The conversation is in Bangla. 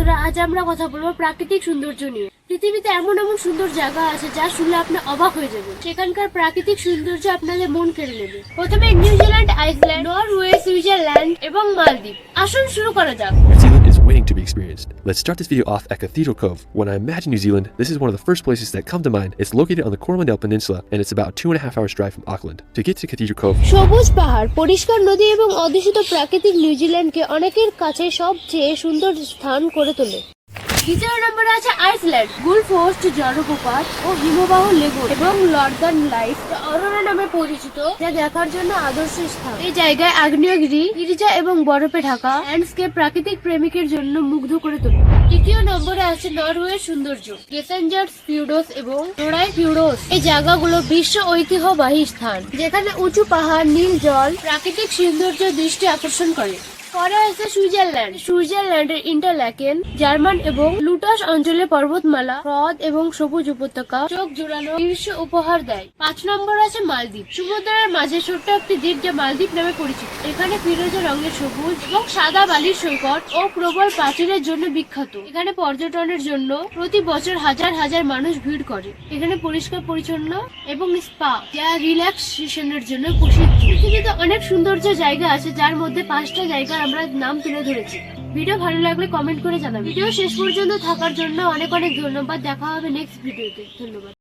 বন্ধুরা, আজ আমরা কথা বলব প্রাকৃতিক সৌন্দর্য নিয়ে। পৃথিবীতে এমন এমন সুন্দর জায়গা আছে যা শুনলে আপনি অবাক হয়ে যাবেন। সেখানকার প্রাকৃতিক সৌন্দর্য আপনাদের মন কেড়ে নেবে। প্রথমে নিউজিল্যান্ড, আইসল্যান্ড, নরওয়ে, সুইজারল্যান্ড এবং মালদ্বীপ। আসুন শুরু করা যাক। waiting to be experienced. Let's start this video off at Cathedral Cove. When I imagine New Zealand, this is one of the first places that come to mind. It's located on the Coromandel Peninsula and it's about two and a half hours drive from Auckland. To get to Cathedral Cove, সবুজ পাহাড় পরিষ্কার নদী এবং অদূষিত প্রাকৃতিক নিউজিল্যান্ডকে অনেকের কাছে সবচেয়ে সুন্দর স্থান করে তোলে দ্বিতীয় নম্বরে আছে আইসল্যান্ড গুলফোস্ট জলপ্রপাত ও হিমবাহ লেগুন এবং লর্দান লাইট অরোরা নামে পরিচিত, যা দেখার জন্য আদর্শ স্থান। এই জায়গায় আগ্নেয়গিরি, গিরিজা এবং বরফে ঢাকা ল্যান্ডস্কেপ প্রাকৃতিক প্রেমিকের জন্য মুগ্ধ করে তোলে। তৃতীয় নম্বরে আছে নরওয়ের সৌন্দর্য গেসেঞ্জার্স ফিউডোস এবং নোড়াই ফিউডোস। এই জায়গাগুলো বিশ্ব ঐতিহ্যবাহী স্থান, যেখানে উঁচু পাহাড়, নীল জল, প্রাকৃতিক সৌন্দর্য দৃষ্টি আকর্ষণ করে। পরে আছে সুইজারল্যান্ড। সুইজারল্যান্ডের ইন্টারল্যাকেন জার্মান এবং লুটাস অঞ্চলে পর্বতমালা, হ্রদ এবং সবুজ উপত্যকা চোখ জোড়ানো দৃশ্য উপহার দেয়। পাঁচ নম্বর আছে মালদ্বীপ। সমুদ্রের মাঝে ছোট্ট একটি দ্বীপ যা মালদ্বীপ নামে পরিচিত। এখানে ফিরোজা রঙের সবুজ এবং সাদা বালির সৈকত ও প্রবল প্রাচীরের জন্য বিখ্যাত। এখানে পর্যটনের জন্য প্রতি বছর হাজার হাজার মানুষ ভিড় করে। এখানে পরিষ্কার পরিচ্ছন্ন এবং স্পা যা রিল্যাক্সেশনের জন্য প্রসিদ্ধ। পৃথিবীতে অনেক সৌন্দর্য জায়গা আছে, যার মধ্যে পাঁচটা জায়গার আমরা নাম তুলে ধরেছি। ভিডিও ভালো লাগলে কমেন্ট করে জানাবেন। ভিডিও শেষ পর্যন্ত থাকার জন্য অনেক অনেক ধন্যবাদ। দেখা হবে নেক্সট ভিডিওতে। ধন্যবাদ।